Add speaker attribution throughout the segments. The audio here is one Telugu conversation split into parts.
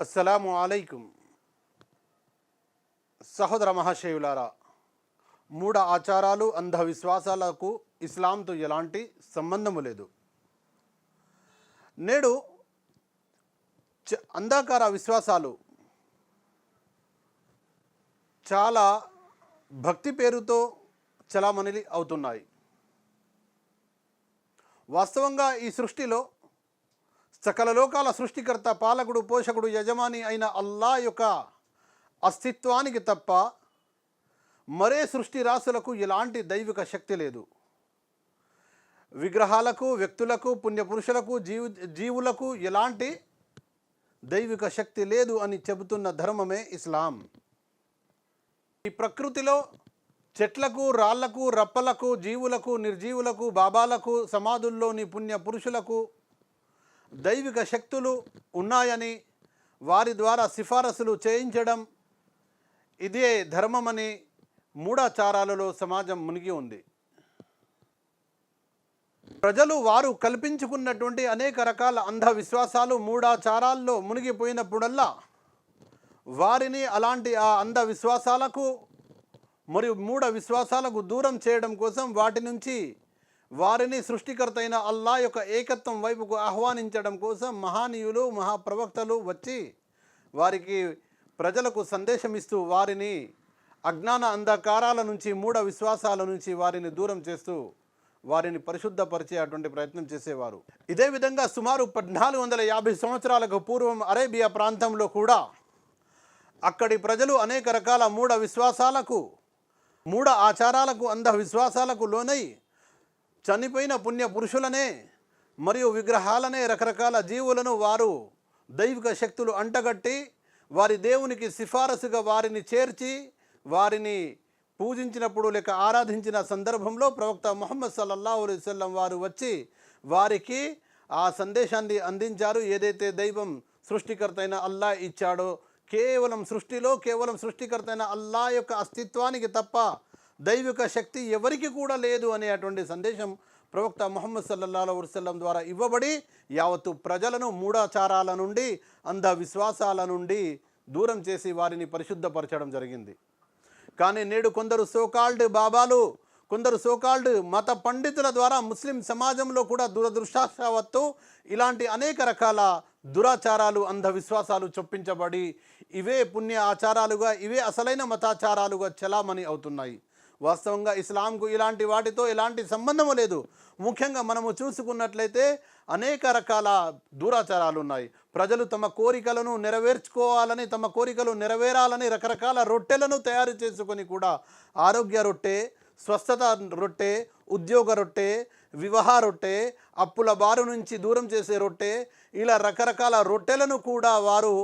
Speaker 1: అస్సలాము అలైకుం. సహోదర మహాశయులారా మూఢ ఆచారాలు అంధవిశ్వాసాలకు ఇస్లాంతో ఎలాంటి సంబంధము లేదు. నేడు చ- అంధకార విశ్వాసాలు చాలా భక్తి పేరుతో చలామణి అవుతున్నాయి. వాస్తవంగా ఈ సృష్టిలో సకల లోకాల సృష్టికర్త పాలకుడు పోషకుడు యజమాని అయిన అల్లా యొక్క అస్తిత్వానికి తప్ప మరే సృష్టి రాశులకు ఎలాంటి దైవిక శక్తి లేదు. విగ్రహాలకు వ్యక్తులకు పుణ్యపురుషులకు జీవు జీవులకు ఎలాంటి దైవిక శక్తి లేదు అని చెబుతున్న ధర్మమే ఇస్లాం. ఈ ప్రకృతిలో చెట్లకు రాళ్ళకు రప్పలకు జీవులకు నిర్జీవులకు బాబాలకు సమాధుల్లోని పుణ్య పురుషులకు దైవిక శక్తులు ఉన్నాయని వారి ద్వారా సిఫారసులు చేయించడం ఇదే ధర్మమని మూఢాచారాలలో సమాజం మునిగి ఉంది. ప్రజలు వారు కల్పించుకున్నటువంటి అనేక రకాల అంధవిశ్వాసాలు మూఢాచారాల్లో మునిగిపోయినప్పుడల్లా వారిని అలాంటి ఆ అంధవిశ్వాసాలకు మరియు మూఢ విశ్వాసాలకు దూరం చేయడం కోసం వాటి నుంచి వారిని సృష్టికర్త అయిన అల్లా యొక్క ఏకత్వం వైపుకు ఆహ్వానించడం కోసం మహానీయులు మహాప్రవక్తలు వచ్చి వారికి ప్రజలకు సందేశం ఇస్తూ వారిని అజ్ఞాన అంధకారాల నుంచి మూఢ విశ్వాసాల నుంచి వారిని దూరం చేస్తూ వారిని పరిశుద్ధపరిచే అటువంటి ప్రయత్నం చేసేవారు. ఇదే విధంగా సుమారు పద్నాలుగు వందల యాభై సంవత్సరాలకు పూర్వం అరేబియా ప్రాంతంలో కూడా అక్కడి ప్రజలు అనేక రకాల మూఢ విశ్వాసాలకు మూఢ ఆచారాలకు అంధ విశ్వాసాలకు లోనై చనిపోయిన పుణ్య పురుషులనే మరియు విగ్రహాలనే రకరకాల జీవులను వారు దైవిక శక్తులు అంటగట్టి వారి దేవునికి సిఫారసుగా వారిని చేర్చి వారిని పూజించినప్పుడు లేక ఆరాధించిన సందర్భంలో ప్రవక్త మొహమ్మద్ సల్లల్లా అలైవల్లం వారు వచ్చి వారికి ఆ సందేశాన్ని అందించారు. ఏదైతే దైవం సృష్టికర్త అయిన అల్లా ఇచ్చాడో కేవలం సృష్టిలో కేవలం సృష్టికర్త అయిన అల్లా యొక్క అస్తిత్వానికి తప్ప దైవిక శక్తి ఎవరికి కూడా లేదు అనేటువంటి సందేశం ప్రవక్త ముహమ్మద్ సల్లల్లాహు వసల్లం ద్వారా ఇవ్వబడి యావత్తు ప్రజలను మూఢాచారాల నుండి అంధవిశ్వాసాల నుండి దూరం చేసి వారిని పరిశుద్ధపరచడం జరిగింది. కానీ నేడు కొందరు సోకాల్డ్ బాబాలు కొందరు సోకాల్డ్ మత పండితుల ద్వారా ముస్లిం సమాజంలో కూడా దురదృష్టావత్తు ఇలాంటి అనేక రకాల దురాచారాలు అంధవిశ్వాసాలు చొప్పించబడి ఇవే పుణ్య ఆచారాలుగా ఇవే అసలైన మతాచారాలుగా చలామణి అవుతున్నాయి. వాస్తవంగా ఇస్లాంకు ఇలాంటి వాటితో ఎలాంటి సంబంధము లేదు. ముఖ్యంగా మనము చూసుకున్నట్లయితే అనేక రకాల దూరాచారాలు ఉన్నాయి ప్రజలు తమ కోరికలను నెరవేర్చుకోవాలని తమ కోరికలు నెరవేరాలని రకరకాల రొట్టెలను తయారు చేసుకొని కూడా ఆరోగ్య రొట్టె స్వస్థత రొట్టె ఉద్యోగ రొట్టె వివాహ రొట్టె అప్పుల బారు నుంచి దూరం చేసే రొట్టె ఇలా రకరకాల రొట్టెలను కూడా వారు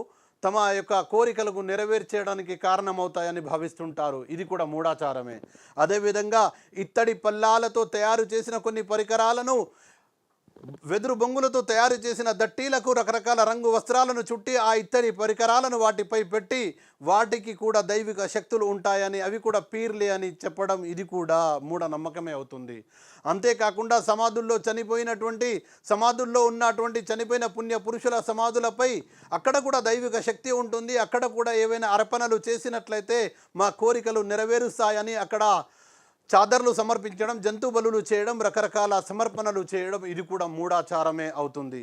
Speaker 1: తమ యొక్క కోరికలకు నెరవేర్చేయడానికి కారణమవుతాయని భావిస్తుంటారు. ఇది కూడా మూఢాచారమే. అదేవిధంగా ఇత్తడి పల్లాలతో తయారు చేసిన కొన్ని పరికరాలను వెదురు బొంగులతో తయారు చేసిన దట్టీలకు రకరకాల రంగు వస్త్రాలను చుట్టి ఆ ఇత్తడి పరికరాలను వాటిపై పెట్టి వాటికి కూడా దైవిక శక్తులు ఉంటాయని అవి కూడా పీర్లే అని చెప్పడం ఇది కూడా మూఢనమ్మకమే అవుతుంది. అంతేకాకుండా సమాధుల్లో చనిపోయినటువంటి సమాధుల్లో ఉన్నటువంటి చనిపోయిన పుణ్య పురుషుల సమాధులపై అక్కడ కూడా దైవిక శక్తి ఉంటుంది. అక్కడ కూడా ఏవైనా అర్పణలు చేసినట్లయితే మా కోరికలు నెరవేరుస్తాయని అక్కడ చాదర్లు సమర్పించడం జంతు బలులు చేయడం రకరకాల సమర్పణలు చేయడం ఇది కూడా మూఢాచారమే అవుతుంది.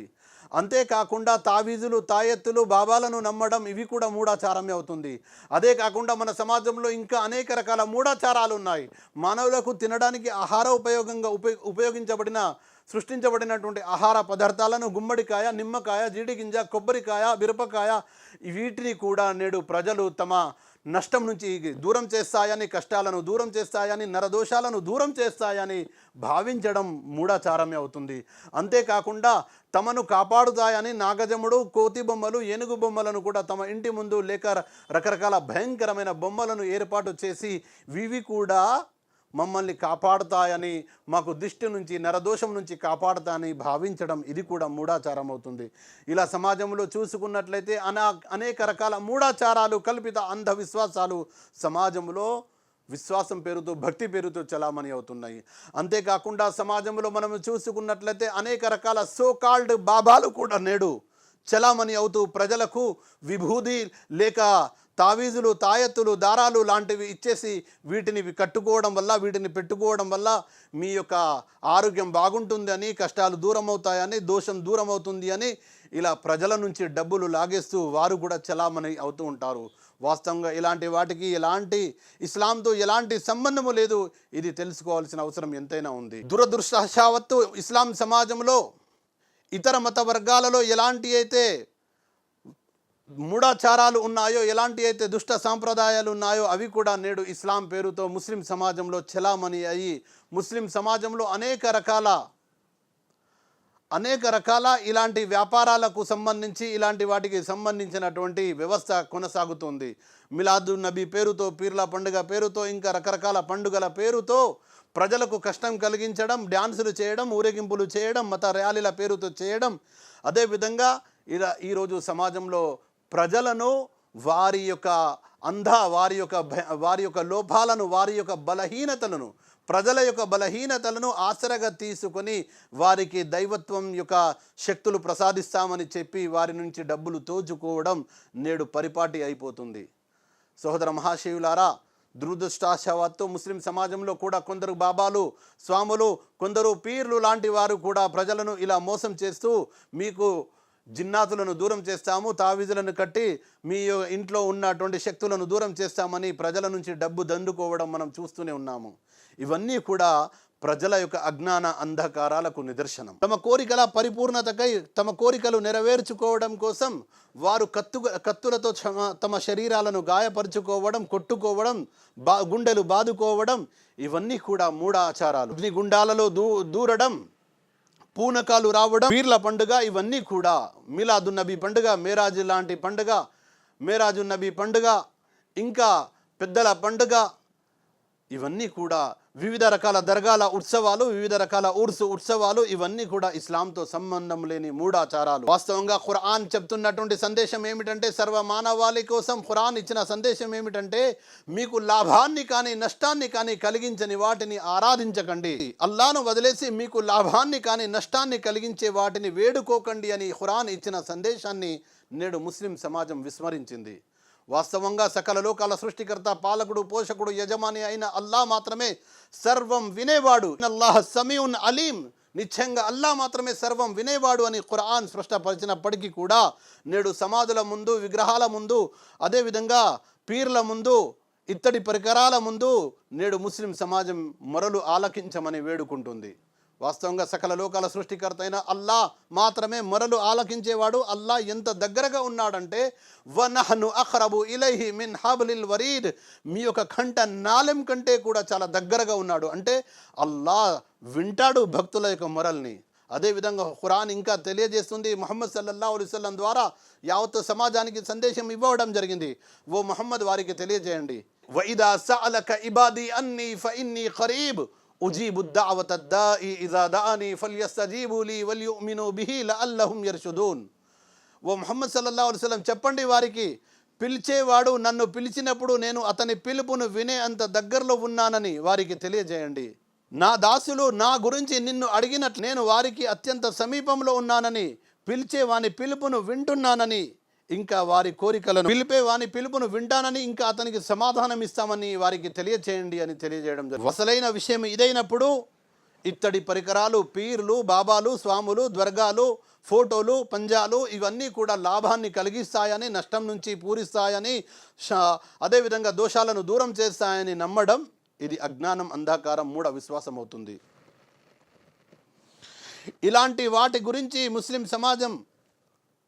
Speaker 1: అంతేకాకుండా తావీజులు తాయెత్తులు బాబాలను నమ్మడం ఇవి కూడా మూఢాచారమే అవుతుంది. అదే కాకుండా మన సమాజంలో ఇంకా అనేక రకాల మూఢాచారాలు ఉన్నాయి. మానవులకు తినడానికి ఆహార ఉపయోగంగా ఉపయో ఉపయోగించబడిన సృష్టించబడినటువంటి ఆహార పదార్థాలను గుమ్మడికాయ నిమ్మకాయ జీడిగింజ కొబ్బరికాయ మిరపకాయ వీటిని కూడా నేడు ప్రజలు తమ నష్టం నుంచి దూరం చేస్తాయని కష్టాలను దూరం చేస్తాయని నరదోషాలను దూరం చేస్తాయని భావించడం మూఢాచారమే అవుతుంది. అంతేకాకుండా తమను కాపాడుతాయని నాగజముడు కోతి బొమ్మలు ఏనుగు బొమ్మలను కూడా తమ ఇంటి ముందు లేక రకరకాల భయంకరమైన బొమ్మలను ఏర్పాటు చేసి వివి కూడా మమ్మల్ని కాపాడుతాయని మాకు దిష్టి నుంచి నరదోషం నుంచి కాపాడుతాయని భావించడం ఇది కూడా మూఢాచారం అవుతుంది ఇలా సమాజంలో చూసుకున్నట్లయితే అనా అనేక రకాల మూఢాచారాలు కల్పిత అంధవిశ్వాసాలు సమాజంలో విశ్వాసం పేరుతో భక్తి పేరుతో చలామణి అవుతున్నాయి. అంతేకాకుండా సమాజంలో మనం చూసుకున్నట్లయితే అనేక రకాల సో కాల్డ్ బాబాలు కూడా నేడు చలామణి అవుతూ ప్రజలకు విభూది లేక తావీజులు తాయెత్తులు దారాలు లాంటివి ఇచ్చేసి వీటిని కట్టుకోవడం వల్ల వీటిని పెట్టుకోవడం వల్ల మీ యొక్క ఆరోగ్యం బాగుంటుంది అని కష్టాలు దూరం అవుతాయని దోషం దూరం అవుతుంది అని ఇలా ప్రజల నుంచి డబ్బులు లాగేస్తూ వారు కూడా చలామణి అవుతూ ఉంటారు. వాస్తవంగా ఇలాంటి వాటికి ఎలాంటి ఇస్లాంతో ఎలాంటి సంబంధము లేదు. ఇది తెలుసుకోవాల్సిన అవసరం ఎంతైనా ఉంది. దురదృష్టవత్తు ఇస్లాం సమాజంలో ఇతర మత వర్గాలలో ఎలాంటి అయితే మూఢాచారాలు ఉన్నాయో ఎలాంటి అయితే దుష్ట సాంప్రదాయాలు ఉన్నాయో అవి కూడా నేడు ఇస్లాం పేరుతో ముస్లిం సమాజంలో చెలామణి అయ్యి ముస్లిం సమాజంలో అనేక రకాల అనేక రకాల ఇలాంటి వ్యాపారాలకు సంబంధించి ఇలాంటి వాటికి సంబంధించినటువంటి వ్యవస్థ కొనసాగుతుంది. మిలాదు నబీ పేరుతో పీర్ల పండుగ పేరుతో ఇంకా రకరకాల పండుగల పేరుతో ప్రజలకు కష్టం కలిగించడం డ్యాన్సులు చేయడం ఊరేగింపులు చేయడం మత ర్యాలీల పేరుతో చేయడం అదేవిధంగా ఇలా ఈరోజు సమాజంలో ప్రజలను వారి యొక్క అంధ వారి యొక్క వారి యొక్క లోపాలను వారి యొక్క బలహీనతలను ప్రజల యొక్క బలహీనతలను ఆసరగా తీసుకొని వారికి దైవత్వం యొక్క శక్తులు ప్రసాదిస్తామని చెప్పి వారి నుంచి డబ్బులు తోచుకోవడం నేడు పరిపాటి అయిపోతుంది. సహోదర మహాశివులారా దురదృష్టాశవత్తు ముస్లిం సమాజంలో కూడా కొందరు బాబాలు స్వాములు కొందరు పీర్లు లాంటి వారు కూడా ప్రజలను ఇలా మోసం చేస్తూ మీకు జిన్నాతులను దూరం చేస్తాము తావిధులను కట్టి మీ ఇంట్లో ఉన్నటువంటి శక్తులను దూరం చేస్తామని ప్రజల నుంచి డబ్బు దండుకోవడం మనం చూస్తూనే ఉన్నాము. ఇవన్నీ కూడా ప్రజల యొక్క అజ్ఞాన అంధకారాలకు నిదర్శనం. తమ కోరికల పరిపూర్ణతకై తమ కోరికలు నెరవేర్చుకోవడం కోసం వారు కత్తు కత్తులతో తమ శరీరాలను గాయపరుచుకోవడం కొట్టుకోవడం బా గుండెలు బాదుకోవడం ఇవన్నీ కూడా మూఢాచారాలు. అగ్నిగుండాలలో దూ దూరడం పూనకాలు రావడం పీర్ల పండుగ ఇవన్నీ కూడా. మిలాదు నబీ పండుగ మేరాజ్ లాంటి పండుగ మేరాజు నబీ పండుగ ఇంకా పెద్దల పండుగ ఇవన్నీ కూడా వివిధ రకాల దర్గాల ఉత్సవాలు వివిధ రకాల ఉర్సు ఉత్సవాలు ఇవన్నీ కూడా ఇస్లాంతో సంబంధం లేని మూఢాచారాలు. వాస్తవంగా ఖురాన్ చెప్తున్నటువంటి సందేశం ఏమిటంటే సర్వ మానవాళి కోసం ఖురాన్ ఇచ్చిన సందేశం ఏమిటంటే మీకు లాభాన్ని కానీ నష్టాన్ని కానీ కలిగించని వాటిని ఆరాధించకండి. అల్లాను వదిలేసి మీకు లాభాన్ని కానీ నష్టాన్ని కలిగించే వాటిని వేడుకోకండి అని ఖురాన్ ఇచ్చిన సందేశాన్ని నేడు ముస్లిం సమాజం విస్మరించింది. వాస్తవంగా సకల లోకాల సృష్టికర్త పాలకుడు పోషకుడు యజమాని అయిన అల్లా మాత్రమే సర్వం వినేవాడు. అల్లాహ్ సమీఉన్ అలీం నిశ్చయంగా అల్లా మాత్రమే సర్వం వినేవాడు అని ఖురాన్ స్పష్టపరిచినప్పటికీ కూడా నేడు సమాధుల ముందు విగ్రహాల ముందు అదేవిధంగా పీర్ల ముందు ఇత్తడి పరికరాల ముందు నేడు ముస్లిం సమాజం మొరలు ఆలకించమని వేడుకుంటుంది. వాస్తవంగా సకల లోకాల సృష్టికర్త అయిన అల్లా మాత్రమే మొరలు ఆలకించేవాడు. అల్లా ఎంత దగ్గరగా ఉన్నాడంటే వనహను అఖరబు ఇలైహి మిన్ హాబులిల్ వరీద్. మీ యొక్క కంట నాలెం కంటే కూడా చాలా దగ్గరగా ఉన్నాడు. అంటే అల్లా వింటాడు భక్తుల యొక్క మొరల్ని. అదేవిధంగా ఖురాన్ ఇంకా తెలియజేస్తుంది మొహమ్మద్ సల్లల్లా అలిస్లం ద్వారా యావత్ సమాజానికి సందేశం ఇవ్వడం జరిగింది. ఓ మొహమ్మద్ వారికి తెలియజేయండి. వైదా సఅలక ఇబాది అన్ని ఫఇన్ని ఖరీబ్. ఉజీబు దావత దాయి ఇదా దాని ఫల్యస్తజీబు వల్యుమిను బిహి లఅల్లహుం యర్షుదూన్. ఓ ముహమ్మద్ సల్లల్లా అలైవల్లం చెప్పండి వారికి పిలిచేవాడు నన్ను పిలిచినప్పుడు నేను అతని పిలుపును వినే అంత దగ్గరలో ఉన్నానని వారికి తెలియజేయండి. నా దాసులు నా గురించి నిన్ను అడిగినట్లు నేను వారికి అత్యంత సమీపంలో ఉన్నానని పిలిచే వాని పిలుపును వింటున్నానని ఇంకా వారి కోరికలను పిలిపే వాని పిలుపును వింటానని ఇంకా అతనికి సమాధానం ఇస్తామని వారికి తెలియచేయండి అని తెలియజేయడం జరిగింది. అసలైన విషయం ఇదైనప్పుడు ఇత్తడి పరికరాలు పీర్లు బాబాలు స్వాములు ద్వర్గాలు ఫోటోలు పంజాలు ఇవన్నీ కూడా లాభాన్ని కలిగిస్తాయని నష్టం నుంచి పూరిస్తాయని అదేవిధంగా దోషాలను దూరం చేస్తాయని నమ్మడం ఇది అజ్ఞానం అంధకారం మూఢ విశ్వాసం అవుతుంది ఇలాంటి వాటి గురించి ముస్లిం సమాజం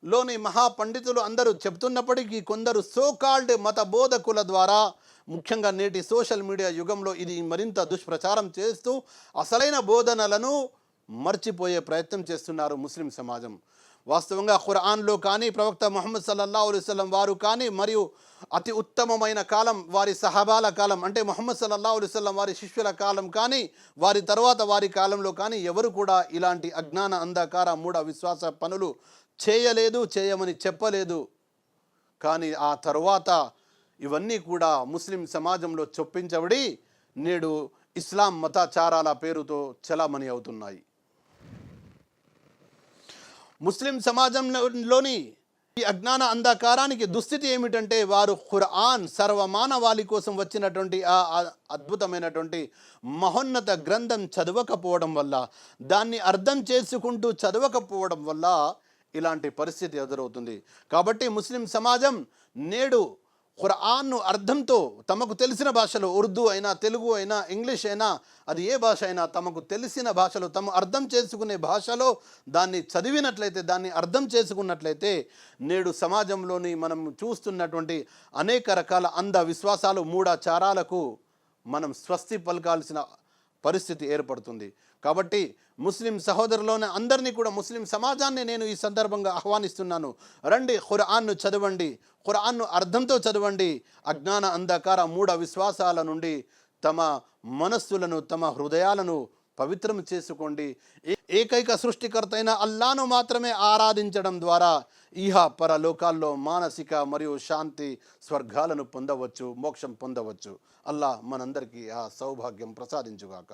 Speaker 1: లోని మహాపండితులు అందరూ చెప్తున్నప్పటికీ కొందరు సోకాల్డ్ మత బోధకుల ద్వారా ముఖ్యంగా నేటి సోషల్ మీడియా యుగంలో ఇది మరింత దుష్ప్రచారం చేస్తూ అసలైన బోధనలను మర్చిపోయే ప్రయత్నం చేస్తున్నారు ముస్లిం సమాజం. వాస్తవంగా ఖురాన్లో కానీ ప్రవక్త మొహమ్మద్ సల్లల్లా అలైవల్లం వారు కానీ మరియు అతి ఉత్తమమైన కాలం వారి సహబాల కాలం అంటే మొహమ్మద్ సల్లల్లా అలైవల్లం వారి శిష్యుల కాలం కానీ వారి తర్వాత వారి కాలంలో కానీ ఎవరు కూడా ఇలాంటి అజ్ఞాన అంధకార మూఢ విశ్వాస పనులు చేయలేదు చేయమని చెప్పలేదు. కానీ ఆ తరువాత ఇవన్నీ కూడా ముస్లిం సమాజంలో చొప్పించబడి నేడు ఇస్లాం మతాచారాల పేరుతో చలామణి అవుతున్నాయి. ముస్లిం సమాజంలోని ఈ అజ్ఞాన అంధకారానికి దుస్థితి ఏమిటంటే వారు ఖురాన్ సర్వమానవాళి కోసం వచ్చినటువంటి ఆ ఆ అద్భుతమైనటువంటి మహోన్నత గ్రంథం చదవకపోవడం వల్ల దాన్ని అర్థం చేసుకుంటూ చదవకపోవడం వల్ల ఇలాంటి పరిస్థితి ఎదురవుతుంది. కాబట్టి ముస్లిం సమాజం నేడు ఖురాన్ను అర్థంతో తమకు తెలిసిన భాషలో ఉర్దూ అయినా తెలుగు అయినా ఇంగ్లీష్ అయినా అది ఏ భాష అయినా తమకు తెలిసిన భాషలో తమ అర్థం చేసుకునే భాషలో దాన్ని చదివినట్లయితే దాన్ని అర్థం చేసుకున్నట్లయితే నేడు సమాజంలోని మనం చూస్తున్నటువంటి అనేక రకాల అంధ విశ్వాసాలు మూఢాచారాలకు మనం స్వస్తి పలకాల్సిన పరిస్థితి ఏర్పడుతుంది. కాబట్టి ముస్లిం సహోదరులోని అందరినీ కూడా ముస్లిం సమాజాన్ని నేను ఈ సందర్భంగా ఆహ్వానిస్తున్నాను. రండి ఖురాన్ను చదవండి. ఖురాన్ను అర్థంతో చదవండి. అజ్ఞాన అంధకార మూఢ విశ్వాసాల నుండి తమ మనస్సులను తమ హృదయాలను పవిత్రం చేసుకోండి. ఏ- ఏకైక సృష్టికర్త అయిన అల్లాను మాత్రమే ఆరాధించడం ద్వారా ఇహ పరలోకాల్లో మానసిక మరియు శాంతి స్వర్గాలను పొందవచ్చు మోక్షం పొందవచ్చు. అల్లా మనందరికీ ఆ సౌభాగ్యం ప్రసాదించుగాక.